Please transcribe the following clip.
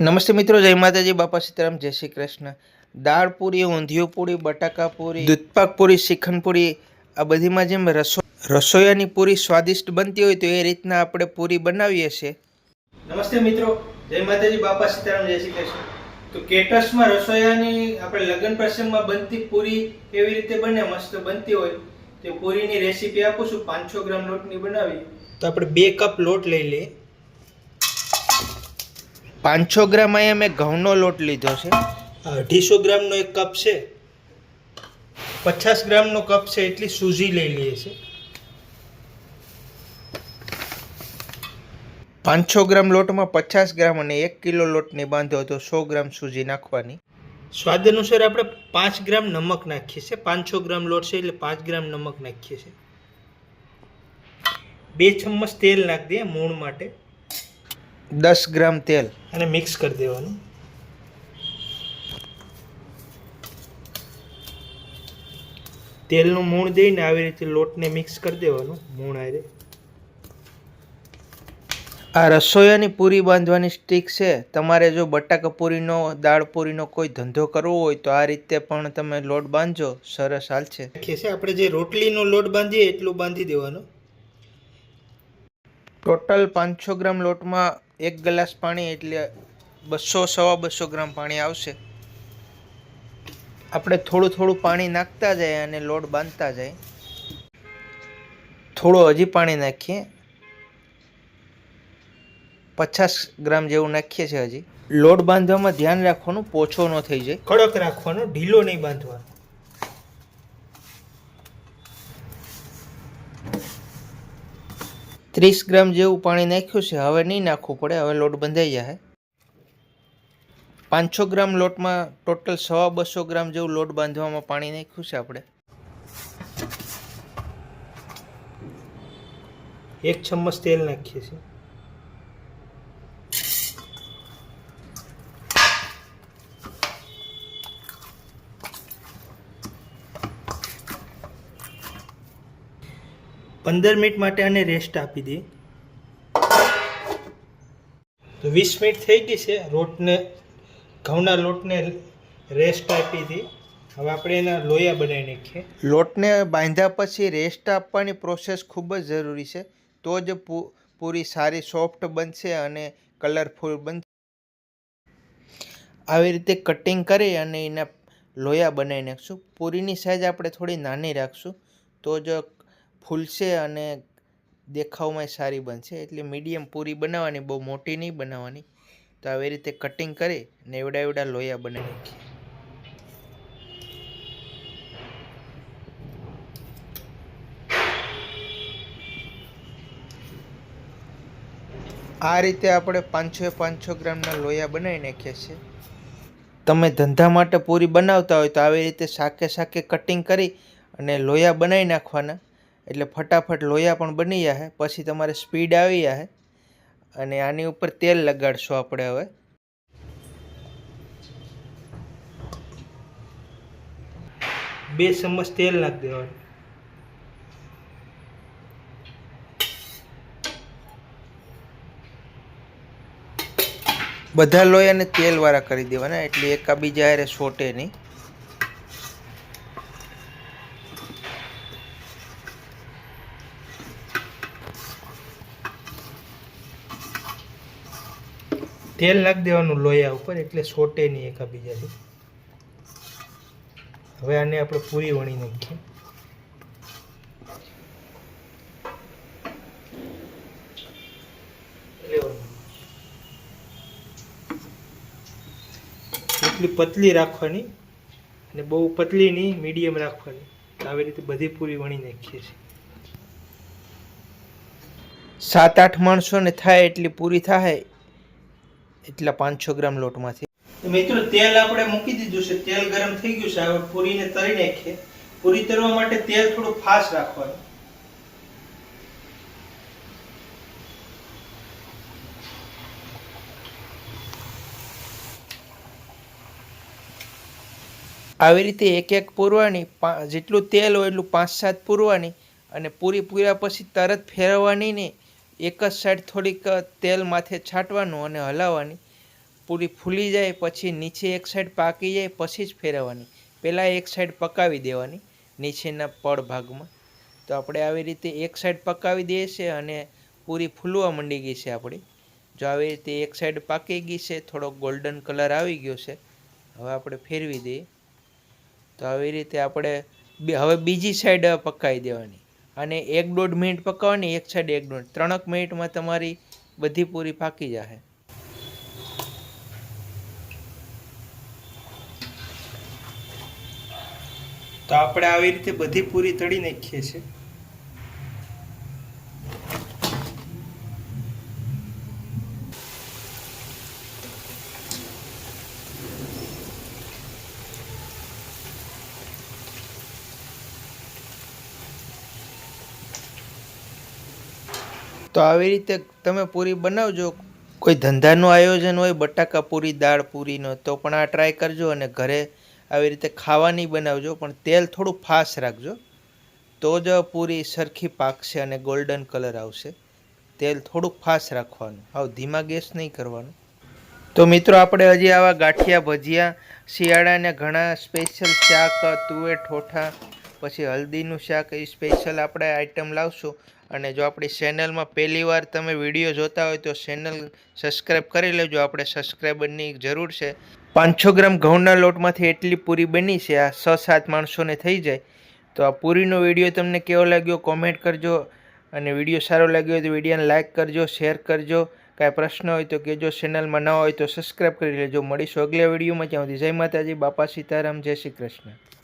નમસ્તે મિત્રો જય માતાજી બાપા સીતારામ જય શ્રી કૃષ્ણ. દાળ પૂરી ઊંધિયું પૂરી બટાકા પૂરી દૂધપાક પૂરી શ્રીખંડ પૂરી આ બધીમાં જેમ રસો રસોયાની પૂરી સ્વાદિષ્ટ બનતી હોય તો એ રીતના આપણે પૂરી બનાવીએ છીએ. નમસ્તે મિત્રો જય માતાજી બાપા સીતારામ જય શ્રી કૃષ્ણ. તો કેટર્સમાં રસોયાની આપણે લગ્ન પ્રસંગમાં બનતી પૂરી કેવી રીતે બને મસ્ત બનતી હોય તે પૂરીની રેસીપી આપું છું. પાંચસો ગ્રામ લોટની બનાવી. તો આપણે બે કપ લોટ લઈ લઈએ. પાંચસો ગ્રામ અહીંયા મેં ઘઉંનો લોટ લીધો છે. અઢીસો ગ્રામનો એક કપ છે. પચાસ ગ્રામનો કપ છે એટલી સૂજી લઈ લઈએ છે પાંચસો ગ્રામ લોટમાં પચાસ ગ્રામ અને એક કિલો લોટને બાંધો તો સો ગ્રામ સૂજી નાખવાની. સ્વાદ અનુસાર આપણે પાંચ ગ્રામ નમક નાખીએ છીએ. પાંચસો ગ્રામ લોટ છે એટલે પાંચ ગ્રામ નમક નાખીએ છીએ. બે ચમચ તેલ નાખી દઈએ મૂણ માટે. દસ ગ્રામ તેલ. અને મિક્સ કરી દેવાનું. તેલનું મૂણ દઈને આવી રીતે લોટને મિક્સ કરી દેવાનું મૂણ આરે આ રસોઈયાની પૂરી બાંધવાની સ્ટીક છે. તમારે જો બટાકા પૂરીનો દાળ પૂરીનો કોઈ ધંધો કરવો હોય તો આ રીતે પણ તમે લોટ બાંધજો. સરસ હાલશે છે. આપણે જે રોટલીનો લોટ બાંધીએ એટલું બાંધી દેવાનું. ટોટલ પાંચસો ગ્રામ લોટમાં એક ગ્લાસ પાણી એટલે બસો, સવા બસો ગ્રામ પાણી આવશે. આપણે થોડું થોડું પાણી નાખતા જાય અને લોટ બાંધતા જાય થોડું હજી પાણી નાખીએ. પચાસ ગ્રામ જેવું નાખીએ છીએ હજી. લોટ બાંધવામાં ધ્યાન રાખવાનું પોછો ન થઈ જાય. કડક રાખવાનો ઢીલો નહીં બાંધવાનો. ત્રીસ ગ્રામ જેવું પાણી નાખ્યું છે. હવે નહીં નાખવું પડે, હવે લોટ બંધાઈ જશે પાંચસો ગ્રામ લોટમાં ટોટલ સવા બસો ગ્રામ જેવું લોટ બાંધવામાં પાણી નાખ્યું છે આપણે. એક ચમચ તેલ નાખીએ છીએ. પંદર મિનિટ માટે આને રેસ્ટ આપી દઈએ તો વીસ મિનિટ થઈ ગઈ છે રોટને ઘઉંના લોટને રેસ્ટ આપી હતી હવે આપણે એના લોયા બનાવી નાખીએ. લોટને બાંધ્યા પછી રેસ્ટ આપવાની પ્રોસેસ ખૂબ જ જરૂરી છે. તો જ પૂરી સારી સોફ્ટ બનશે અને કલરફુલ બનશે. આવી રીતે કટિંગ કરી અને એના લોયા બનાવી નાખશું. પૂરીની સાઈઝ આપણે થોડી નાની રાખશું. તો જ ફૂલશે અને દેખાવમાં સારી બનશે. એટલે મીડિયમ પૂરી બનાવવાની, બહુ મોટી નહીં બનાવવાની. તો આવી રીતે કટિંગ કરી ને એવડા એવડા લોયા બનાવી નાખીએ. આ રીતે આપણે પાંચસો પાંચસો ગ્રામના લોયા બનાવી નાખીએ છીએ તમે ધંધા માટે પૂરી બનાવતા હોય તો આવી રીતે શાકે શાકે કટિંગ કરી અને લોયા બનાવી નાખવાના. એટલે ફટાફટ લોયા પણ બની જશે પછી તમારે સ્પીડ આવી જશે અને આની ઉપર તેલ લગાડશું આપણે હવે. બે ચમચ તેલ નાખી દેવાનું. બધા લોયાને તેલવાળા કરી દેવાના એટલે એકાબીજા હારે સોટે નહીં. તેલ નાખી દેવાનું લોયા ઉપર એટલે સોટે નહીં એકાબીજાથી. હવે આને આપણે પૂરી વણી નાખીએ. એટલી પતલી રાખવાની અને બહુ પતલી નહીં મીડિયમ રાખવાની. આવી રીતે બધી પૂરી વણી નાખીએ છીએ. સાત આઠ માણસોને થાય એટલી પૂરી થાય એટલા પાંચસો ગ્રામ લોટમાંથી. મિત્રો તેલ આપણે મૂકી દીધું છે. તેલ ગરમ થઈ ગયું છે. હવે પૂરીને તળી નાખીએ. પૂરી તળવા માટે તેલ થોડું ફાસ્ટ રાખવાનું. આવી રીતે એક એક પૂરવાની જેટલું તેલ હોય એટલું પાંચ સાત પૂરવાની અને પૂરી પૂર્યા પછી તરત ફેરવવાની નહીં. એક જ સાઈડ થોડીક તેલ માથે છાંટવાનું અને હલાવવાની. પૂરી ફૂલી જાય, પછી નીચે એક સાઈડ પાકી જાય, પછી જ ફેરવવાની. પહેલાં એક સાઈડ પકાવી દેવાની, નીચેના પડ ભાગમાં. તો આપણે આવી રીતે એક સાઈડ પકાવી દઈએ છીએ અને પૂરી ફૂલવા માંડી ગઈ છે આપણી. જો આવી રીતે એક સાઈડ પાકી ગઈ છે થોડો ગોલ્ડન કલર આવી ગયો છે, હવે આપણે ફેરવી દઈએ. તો આવી રીતે આપણે હવે બીજી સાઈડ પકાવી દેવાની. અને એક દોઢ મિનિટ પકાવવાની એક સાઈડ એક દોઢ. ત્રણેક મિનિટમાં તમારી બધી પૂરી પાકી જશે તો આપણે આવી રીતે બધી પૂરી તળી નાખીએ છીએ. તો આવી રીતે તમે પૂરી બનાવજો. કોઈ ધંધાનું આયોજન હોય, બટાકા પૂરી, દાળ પૂરીનો, તો પણ આ ટ્રાય કરજો અને ઘરે આવી રીતે ખાવાની બનાવજો, પણ તેલ થોડું ફાસ્ટ રાખજો. તો જ પૂરી સરખી પાકશે અને ગોલ્ડન કલર આવશે. તેલ થોડુંક ફાસ્ટ રાખવાનું. આવ ધીમા ગેસ નહીં કરવાનું. તો મિત્રો, આપણે હજી આવા ગાંઠિયા, ભજીયા શિયાળાને ઘણા સ્પેશિયલ શાક, તુવેર, ઠોઠા, પછી હલ્દીનું શાક, એ સ્પેશિયલ આપણે આઈટમ લાવશું. અને જો આપણી ચેનલમાં પહેલી વાર તમે વીડિયો જોતા હોય તો ચેનલ સબસ્ક્રાઈબ કરી લેજો. આપણે સબસ્ક્રાઈબરની જરૂર છે. પાંચસો ગ્રામ ઘઉંના લોટમાંથી એટલી પૂરી બની છે, આ છ સાત માણસોને થઈ જાય. તો આ પૂરીનો વીડિયો તમને કેવો લાગ્યો કોમેન્ટ કરજો. અને વીડિયો સારો લાગ્યો હોય તો વિડીયોને લાઇક કરજો, શેર કરજો. કાંઈ પ્રશ્ન હોય તો કહેજો. ચેનલમાં ન હોય તો સબસ્ક્રાઈબ કરી લેજો. મળીશું અગલા વિડીયોમાં. ત્યાં સુધી જય માતાજી. બાપા સીતારામ. જય શ્રી કૃષ્ણ.